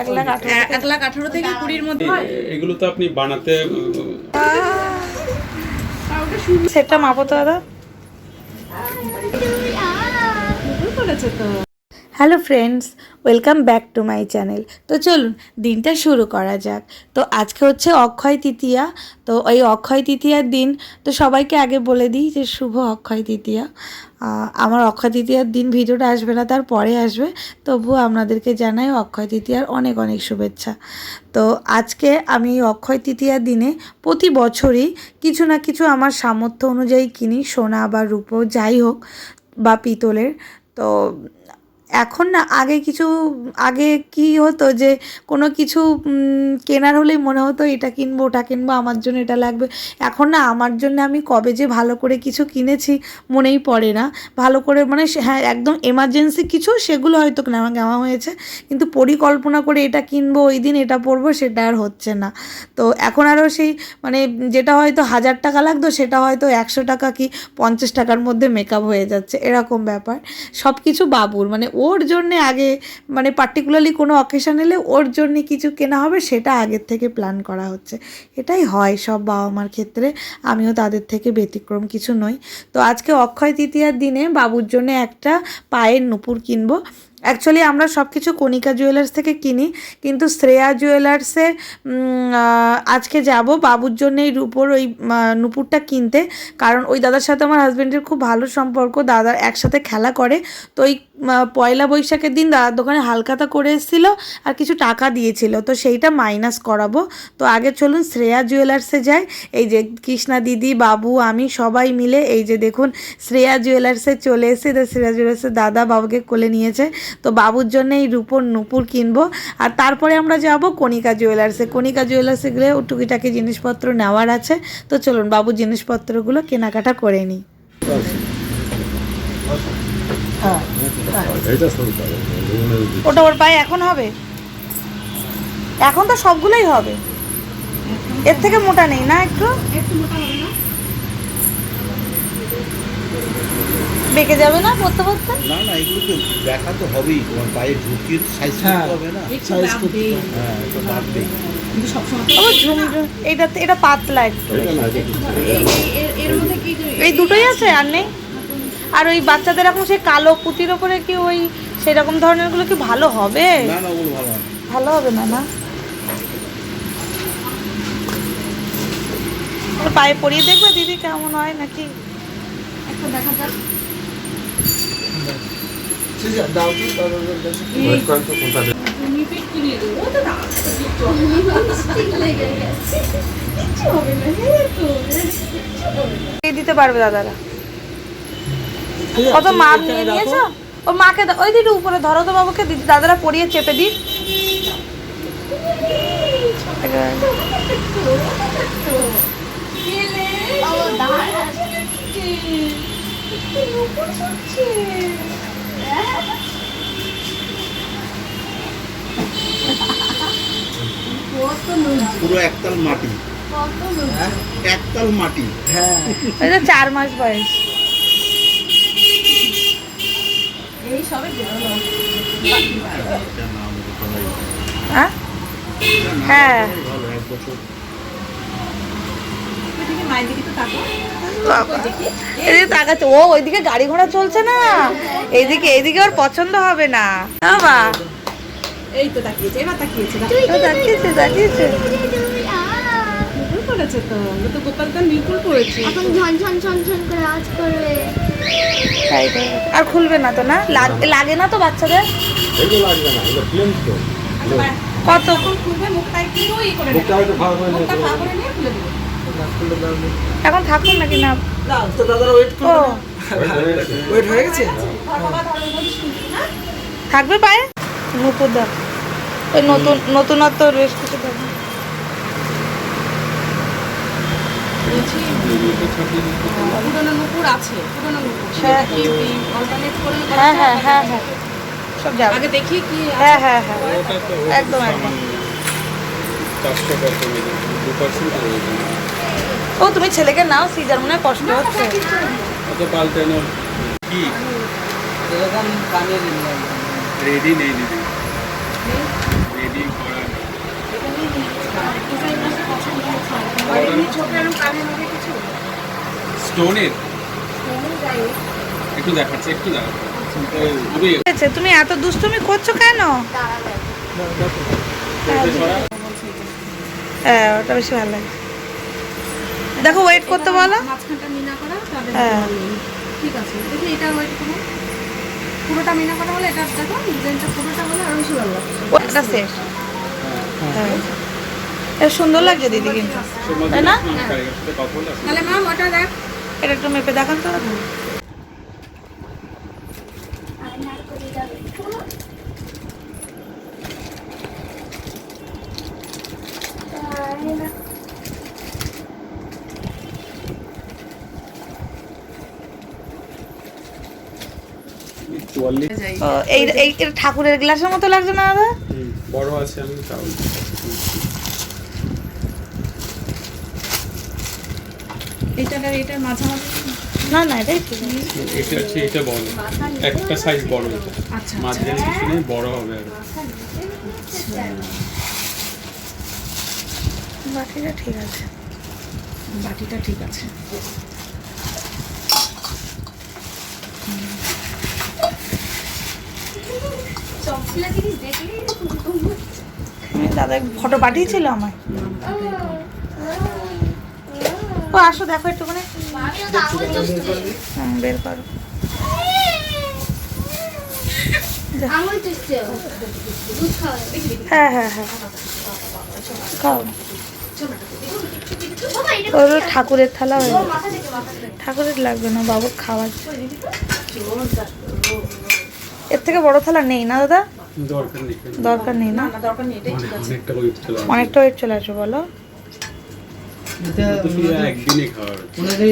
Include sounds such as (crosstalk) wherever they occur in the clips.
এক লাখ আঠারো এক লাখ আঠারো থেকে কুড়ির মধ্যে এগুলো তো আপনি বানাতে সেটটা মাপো তো দাদা। করেছে তো? Hello friends, welcome back to my channel. তো চলুন, দিনটা শুরু করা যাক। তো আজকে হচ্ছে অক্ষয় তৃতীয়া। তো ওই অক্ষয় তৃতীয়ার দিন, তো সবাইকে আগে বলে দিই যে শুভ অক্ষয় তৃতীয়া। আমার অক্ষয় তৃতীয়ার দিন ভিডিওটা আসবে না, তার পরে আসবে। তবুও আপনাদেরকে জানাই অক্ষয় তৃতীয়ার অনেক অনেক শুভেচ্ছা। তো আজকে আমি অক্ষয় তৃতীয়ার দিনে প্রতি বছরই কিছু না কিছু আমার সামর্থ্য অনুযায়ী কিনি, সোনা বা রূপো, যাই হোক, বা পিতলের। তো এখন না আগে কিছু, আগে কি হতো যে কোনো কিছু কেনার হলেই মনে হতো এটা কিনবো, ওটা কিনবো, আমার জন্য এটা লাগবে। এখন না আমার জন্য আমি কবে যে ভালো করে কিছু কিনেছি মনেই পড়ে না। ভালো করে মানে হ্যাঁ একদম এমার্জেন্সি কিছু সেগুলো হয়তো নেওয়া নেওয়া হয়েছে। কিন্তু পরিকল্পনা করে এটা কিনবো, ওই দিন এটা পরবো, সেটা আর হচ্ছে না। তো এখন আরও সেই মানে যেটা হয়তো হাজার টাকা লাগতো, সেটা হয়তো একশো টাকা কি পঞ্চাশ টাকার মধ্যে মেকআপ হয়ে যাচ্ছে, এরকম ব্যাপার। সব কিছু বাবুর মানে ওর জন্যে আগে মানে পার্টিকুলারলি কোনো অকেশান এলে ওর জন্যে কিছু কেনা হবে সেটা আগের থেকে প্ল্যান করা হচ্ছে। এটাই হয় সব বাবা মার ক্ষেত্রে, আমিও তাদের থেকে ব্যতিক্রম কিছু নই। তো আজকে অক্ষয় তৃতীয়ার দিনে বাবুর জন্য একটা পায়ের নুপুর কিনবো। অ্যাকচুয়ালি আমরা সব কিছু কণিকা জুয়েলার্স থেকে কিনি, কিন্তু শ্রেয়া জুয়েলার্সে আজকে যাব বাবুর জন্য এই রূপোর ওই নুপুরটা কিনতে। কারণ ওই দাদার সাথে আমার হাজব্যান্ডের খুব ভালো সম্পর্ক, দাদা একসাথে খেলা করে। তো ওই পয়লা বৈশাখের দিন দাদার দোকানে হালখাতা করে এসেছিল আর কিছু টাকা দিয়েছিল। তো সেইটা মাইনাস করাবো। তো আগে চলুন শ্রেয়া জুয়েলার্সে যাই। এই যে কৃষ্ণা দিদি, বাবু, আমি সবাই মিলে, এই যে দেখুন, শ্রেয়া জুয়েলার্সে চলে এসে শ্রেয়া জুয়েলার্সের দাদা বাবুকে কোলে নিয়েছে। তো বাবুর জন্য এই রূপোর নুপুর কিনবো। আর তারপরে আমরা যাব কণিকা জুয়েলার্সে কণিকা জুয়েলার্সে গেলে টুকিটাকি জিনিসপত্র নেওয়ার আছে। তো চলুন বাবুর জিনিসপত্রগুলো কেনাকাটা করে নিই। ওটা ওর পায়ে এখন হবে? এখন তো সবগুলোই হবে। এর থেকে মোটা নেই না একটু? বেঁকে যাবে না পড়তে পড়তে? না না এগুলো তো দেখা তো হবেই। তোমার পায়ে ঢুকিয়ে সাইজ করতে হবে না। একটু লাগবেই। হ্যাঁ এটা কিন্তু সবসময় পাতলা একটু। এই- এই- এর- এর মধ্যে কি দুটোই আছে আর নেই। আর ওই বাচ্চাদের এখন সেই কালো পুঁতির ওপরে কি ওই সেরকম ধরনেরগুলো কি ভালো হবে? না না ওগুলো ভালো ভালো হবে না পায়ে পরিয়ে দেখবে দিদি কেমন হয় নাকি? একটা দেখা যাক। লিপিট কিনে দেবো তো না দিয়ে দিতে পারবে দাদারা কত মাপ নিয়ে নিয়েছো ওর মাকে ওই দিদি উপরে ধরো তো বাবুকে দিদি দাদারা পরিয়ে চেপে দিই পুরো একতাল মাটি। একতাল মাটি। তো চার মাস বয়স। এই সবে হ্যাঁ? হ্যাঁ। আমাদের ভালো এক বছর ওইদিকে মায়ের দিকে তো তাকো এদিকে তাকাচ্ছে। ও ওইদিকে গাড়ি ঘোড়া চলছে না? এইদিকে এইদিকে ওর পছন্দ হবে না। না বা এই তো তাকিয়েছে এবার তাকিয়েছে ও তাকিয়েছে তাকিয়েছে। করেছে তো তো গোপাল তো নিপুল করেছে। এখন ঝনঝন ঝনঝন করে আওয়াজ করবে। তাই তাই। আর খুলবে না তো না? লাগে না তো বাচ্চাদের? কত? খুলবে মুখটা একটু ই করে মুখটা ভালো করে নিয়ে খুলে দেবে। এখন থাকুন নাকি না? তো দাদারা ওয়েট হয়ে গেছে? থাকবে পায়ে? নুপুর দাও ওই নতুন নতুনত্ব বেশ কিছু দাও পুরোনো নুপুর আছে পুরোনো নুপুর। হ্যাঁ। সেটা কি অল্টারনেট করে হ্যাঁ হ্যাঁ হ্যাঁ হ্যাঁ। সব যাবে। আগে দেখি কি হ্যাঁ হ্যাঁ হ্যাঁ। একদম একদম। টাকা দু ও তুমি ছেলেকে নাও সিজার মনে কষ্ট হচ্ছে। ওকে পাল্টে নাও কি? এরকম কানে রেডি নেই দিদি রেডি করা। স্টোনের একটু দেখাচ্ছে একটু দেখাচ্ছে। তুমি এত দুষ্টুমি করছ কেন? হ্যাঁ, হ্যাঁ ওটা বেশি ভালো লাগে। দেখো ওয়েট করতে বলো। মাঝখানটা মিনা করা তাদের হ্যাঁ। ঠিক আছে দেখি এটা ওয়েট করো। পুরোটা মিনা করা হলে এটা দেখো ডিজাইনটা পুরোটা হলে আরও বেশি ভালো লাগছে ওটা শেষ। হ্যাঁ। এটা সুন্দর লাগছে দিদি কিন্তু। তাই না। তাহলে ম্যাম ওটা দেখ। এটা একটু মেপে দেখান তো। চুয়াল্লিশ ও, এই এই এটা ঠাকুরের গ্লাসের মতো লাগছে না দাদা? বড় আছে আমি তাও মাঝামাঝি? না না এটাই এটা হচ্ছে এটা বড়। একটা সাইজ বড় এটা। আচ্ছা মাঝখানে বড় হবে আর। বাকিটা ঠিক আছে। বাটিটা ঠিক আছে চমকিলা জিনিস দেখলি আমি দাদা ফটো পাঠিয়েছিল আমার ও আসো দেখো একটুখানি। হুম, বের করো। হ্যাঁ হ্যাঁ হ্যাঁ। খাও। ওর ঠাকুরের থালা হয়ে ঠাকুরের লাগবে না বাবু খাওয়ার। এর থেকে বড় থালা নেই না দাদা? দরকার নেই না? অনেকটা ওয়েট চলে আসবে। বলো। তো শুধু একদিনে খাওয়ার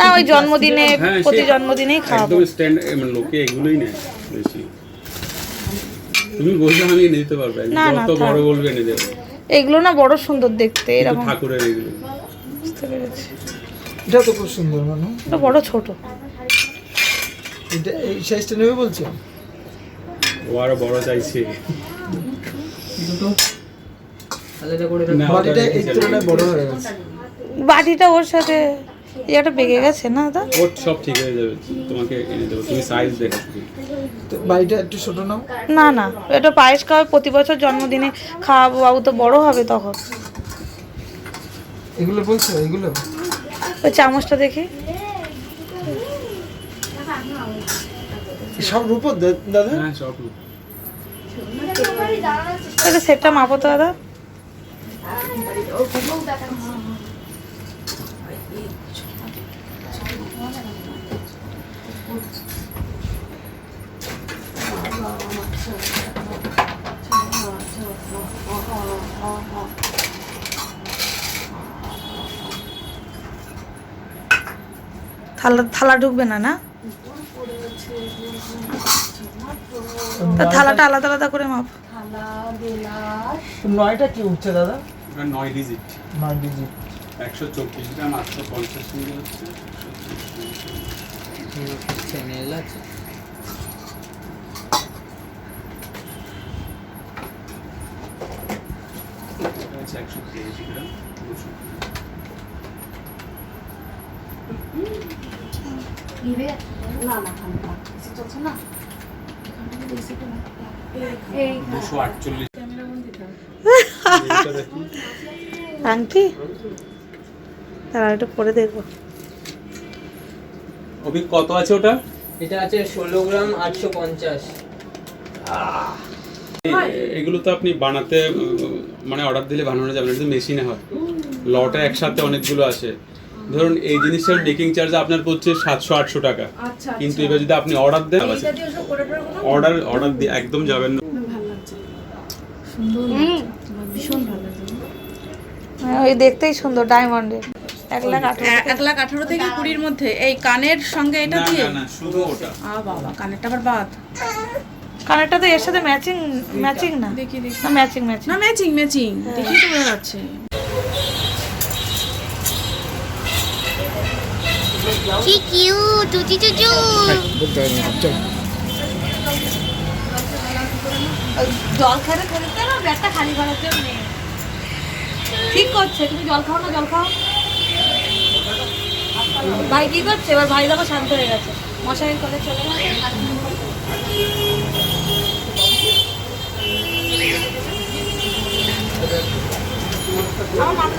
না ওই জন্মদিনে হ্যাঁ, প্রতি জন্মদিনেই খাওয়াবো মানে লোকে এগুলোই নেয় বেশি। তুমি বললে আমি এনে দিতে পারব না, না, যত বড় বলবে এনে দেবো। এগুলো না বড় সুন্দর দেখতে এরকম। ঠাকুরের এগুলো। বুঝতে পেরেছি। এটা তো খুব সুন্দর মানু। বড় ছোট। এটা এই সাইজটা নেবে বলছো? ও আরও বড় চাইছে। বাটিটা ওর সাথে এটা বেগে গেছে না দাদা ওর সব ঠিক হয়ে যাবে। তোমাকে এনে দেবো। তুমি সাইজ দেখো তো বাড়িটা একটু ছোট নাও। না না এটা পায়েস খাওয়াবে প্রতি বছর জন্মদিনে খাওয়াবো বাবু তো বড় হবে তখন। এগুলো বলছো এগুলো? ওই চামচটা দেখি। সব রূপর দা- দাদা? হ্যাঁ সব এটা সেটটা মাপো তো দাদা। থালা থালা ঢুকবে না না? তা থালাটা আলাদা আলাদা করে মাপ। নয়টা কি উঠছে দাদা? ওটা নয় ডিজিট নয় ডিজিট একশো চব্বিশ গ্রাম আটশো পঞ্চাশ মিলি হচ্ছে। এটা হচ্ছে একশো তেইশ গ্রাম। দুশো আংটি তারা একটু পরে দেখব অভি কত আছে ওটা এটা আছে ষোলো গ্রাম আটশো পঞ্চাশ। এগুলো তো আপনি বানাতে মানে অর্ডার দিলে বানানো যাবে না মেশিনে হয়। লটে একসাথে অনেকগুলো আসে। ধরুন এই জিনিসটার মেকিং চার্জ আপনার পড়ছে সাতশো আটশো টাকা। আচ্ছা কিন্তু এবার যদি আপনি অর্ডার দেন অর্ডার অর্ডার দিয়ে একদম যাবেন না। হ্যাঁ, ওই দেখতেই সুন্দর ডায়মন্ডের এক লাখ আঠারো এক লাখ আঠারো থেকে কুড়ির মধ্যে। এই কানের সঙ্গে এটা না দিয়ে? না না শুধু ওটা। আ বাবা কানেরটা আবার বাদ। কানেরটা তো এর সাথে ম্যাচিং ম্যাচিং না? দেখি দেখি। না ম্যাচিং ম্যাচিং না ম্যাচিং ম্যাচিং দেখি তো বোঝা যাচ্ছে। কি কিউট টুচি চুচু জল খেতে খেতে না ব্যাগটা খালি করার জন্য। ঠিক করছে তুমি জল খাও না জল খাও। ভাই কি করছে? এবার ভাই দেখো শান্ত হয়ে গেছে। মশাইয়ের করে চলে গেছে। আমার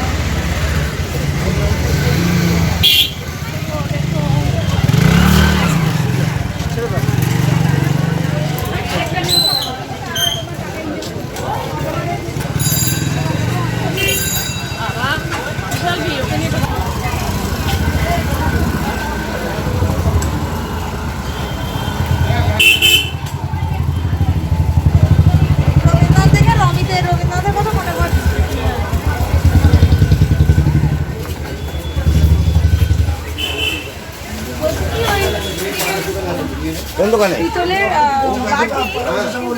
দোকানে? পিতলের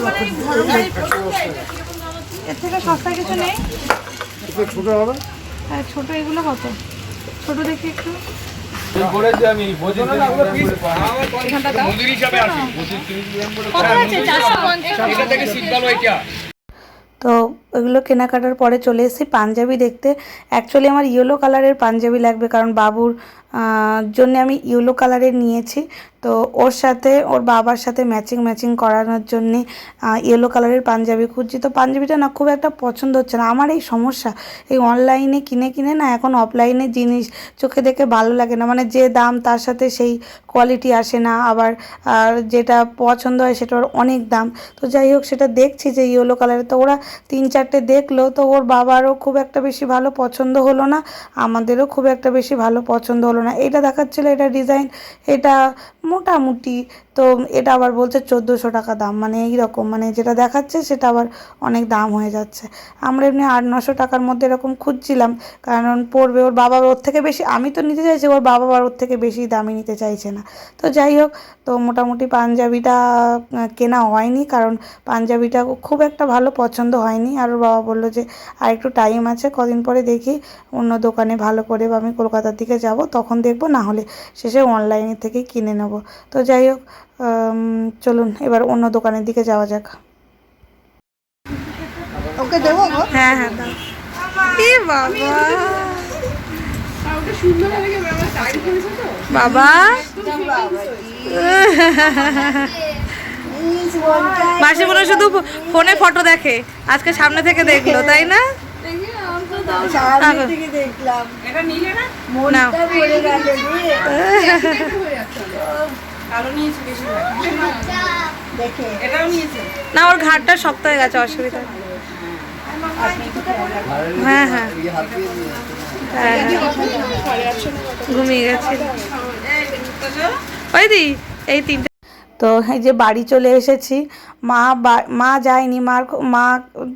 বাটি, এর থেকে সস্তায় কিছু নেই। ছোট হবে? হ্যাঁ ছোট এগুলো কত? ছোট দেখি একটু। কত আছে? চারশো পঞ্চাশ। তো ওইগুলো কেনাকাটার পরে চলে এসেছি পাঞ্জাবি দেখতে। অ্যাকচুয়ালি আমার ইয়েলো কালারের পাঞ্জাবি লাগবে কারণ বাবুর জন্য আমি ইয়েলো কালারের নিয়েছি। তো ওর সাথে, ওর বাবার সাথে ম্যাচিং ম্যাচিং করানোর জন্যে ইয়েলো কালারের পাঞ্জাবি খুঁজছি। তো পাঞ্জাবিটা না খুব একটা পছন্দ হচ্ছে না। আমার এই সমস্যা, এই অনলাইনে কিনে কিনে না এখন অফলাইনে জিনিস চোখে দেখে ভালো লাগে না। মানে যে দাম, তার সাথে সেই কোয়ালিটি আসে না। আবার, আর যেটা পছন্দ হয় সেটার অনেক দাম। তো যাই হোক, সেটা দেখছি যে ইয়েলো কালারের তো ওরা তিন, চারটে দেখল। তো ওর বাবারও খুব একটা বেশি ভালো পছন্দ হলো না। আমাদেরও খুব একটা বেশি ভালো পছন্দ হলো না। এটা দেখাচ্ছিল এটা ডিজাইন এটা মোটামুটি তো এটা আবার বলছে চোদ্দোশো টাকা দাম মানে এই রকম মানে যেটা দেখাচ্ছে সেটা আবার অনেক দাম হয়ে যাচ্ছে। আমরা এমনি আট নশো টাকার মধ্যে এরকম খুঁজছিলাম, কারণ পড়বে ওর বাবা ওর থেকে বেশি, আমি তো নিতে চাইছি, ওর বাবা ওর থেকে বেশি দামি নিতে চাইছে না। তো যাই হোক, তো মোটামুটি পাঞ্জাবিটা কেনা হয়নি, কারণ পাঞ্জাবিটা খুব একটা ভালো পছন্দ হয়নি। আর ওর বাবা বলল যে, আর একটু টাইম আছে, কদিন পরে দেখি, অন্য দোকানে ভালো করে বা আমি কলকাতার দিকে যাব, তখন দেখব না হলে শেষে অনলাইনে থেকেই কিনে নেব। তো যাই হোক চলুন এবার অন্য দোকানের দিকে যাওয়া যাক। ওকে দেবো হ্যাঁ হ্যাঁ এ বাবা। বাবা? মাসি মনে শুধু ফোনে ফটো দেখে। আজকে সামনে থেকে দেখল তাই না? দেখি (laughs) কালো নিয়েছি বেশি এটাও নিয়েছে। না ওর ঘাটটা শক্ত হয়ে গেছে অসুবিধা হ্যাঁ হ্যাঁ। হ্যাঁ, হ্যাঁ। ঘুমিয়ে গেছে। ওই দি এই তিনটে তো এই যে বাড়ি চলে এসেছি, মা মা যায়নি, মার মা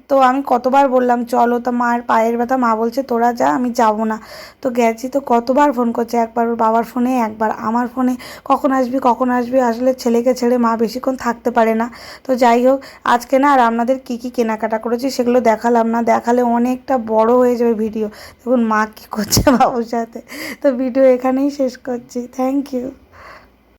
তো আমি কতবার বললাম, চলো তো মায়ের পায়ের ব্যথা। মা বলছে, তোরা যা, আমি যাব না। তো গেছি, তো কতবার ফোন করছে, একবার ওর বাবার ফোনে একবার আমার ফোনে কখন আসবি কখন আসবি? আসলে ছেলেকে ছেড়ে মা বেশিক্ষণ থাকতে পারে না। তো যাই হোক, আজকে না আর আপনাদের কী কী কেনাকাটা করেছি সেগুলো দেখালাম না, দেখালে অনেকটা বড় হয়ে যাবে ভিডিও দেখুন মা কী করছে বাবুর সাথে। তো ভিডিও এখানেই শেষ করছি। Thank you